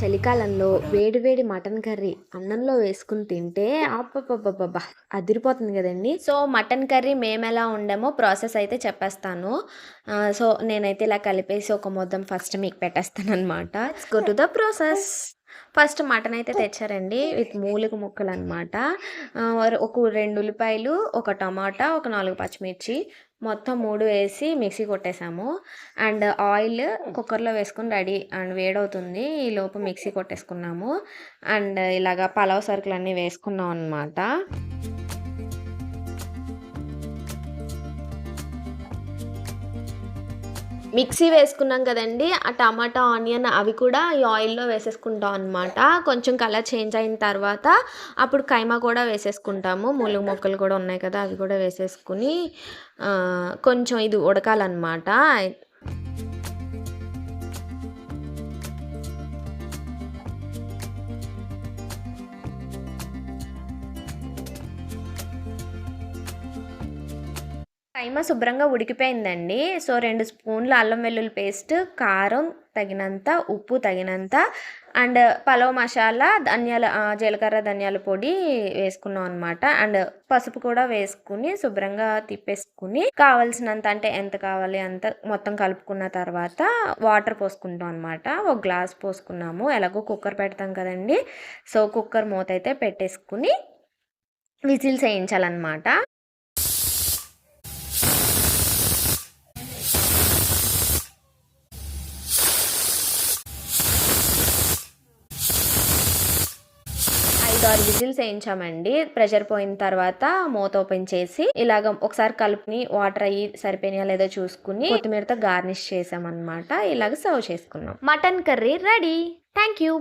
చలికాలంలో వేడివేడి mutton curry అన్నంలో వేసుకుని తింటే అబ్బబ్బబ్బబ్బా అదిరిపోతుంది కదండి. సో మటన్ కర్రీ మేము ఎలా ఉండమో ప్రాసెస్ అయితే చెప్పేస్తాను. సో నేనైతే ఇలా కలిపేసి ఒక మొత్తం ఫస్ట్ మీకు పెట్టేస్తాను అనమాట go to the process first mutton అయితే తెచ్చారండి విత్ మూలిక ముక్కలు అనమాట ఒక రెండు ఉల్లిపాయలు ఒక టమాటా ఒక నాలుగు పచ్చిమిర్చి మొత్తం మూడు వేసి మిక్సీ కొట్టేసాము. అండ్ ఆయిల్ కుక్కర్లో వేసుకుని రెడీ అండ్ వేడవుతుంది. ఈ లోపు మిక్సీ కొట్టేసుకున్నాము. అండ్ ఇలాగా పలావ్ సరుకులు అన్నీ వేసుకున్నాం అనమాట మిక్సీ వేసుకున్నాం కదండి. ఆ టమాటా ఆనియన్ అవి కూడా ఈ ఆయిల్లో వేసేసుకుంటాం అనమాట కొంచెం కలర్ చేంజ్ అయిన తర్వాత అప్పుడు కైమా కూడా వేసేసుకుంటాము. ములుగు మొక్కలు కూడా ఉన్నాయి కదా అవి కూడా వేసేసుకుని కొంచెం ఇది ఉడకాలన్నమాట. కైమా శుభ్రంగా ఉడికిపోయిందండి. సో రెండు స్పూన్లు అల్లం వెల్లుల్లి పేస్ట్ కారం తగినంత ఉప్పు తగినంత అండ్ పలావ్ మసాలా ధనియాల జీలకర్ర ధనియాల పొడి వేసుకున్నాం అనమాట అండ్ పసుపు కూడా వేసుకుని శుభ్రంగా తిప్పేసుకుని కావాల్సినంత అంటే ఎంత కావాలి అంత మొత్తం కలుపుకున్న తర్వాత వాటర్ పోసుకుంటాం అనమాట ఒక గ్లాస్ పోసుకున్నాము. ఎలాగో కుక్కర్ పెడతాం కదండి. సో కుక్కర్ మూత అయితే పెట్టేసుకుని విజిల్స్ వేయించాలన్నమాట. ఐదు ఆరు విజిల్స్ వేయించామండి. ప్రెషర్ పోయిన తర్వాత మూత ఓపెన్ చేసి ఇలాగ ఒకసారి కలుపుని వాటర్ అయ్యి సరిపోయినా లేదో చూసుకుని కొత్తిమీరతో గార్నిష్ చేసామన్నమాట. ఇలాగ సర్వ్ చేసుకున్నాం. Mutton curry ready. Thank you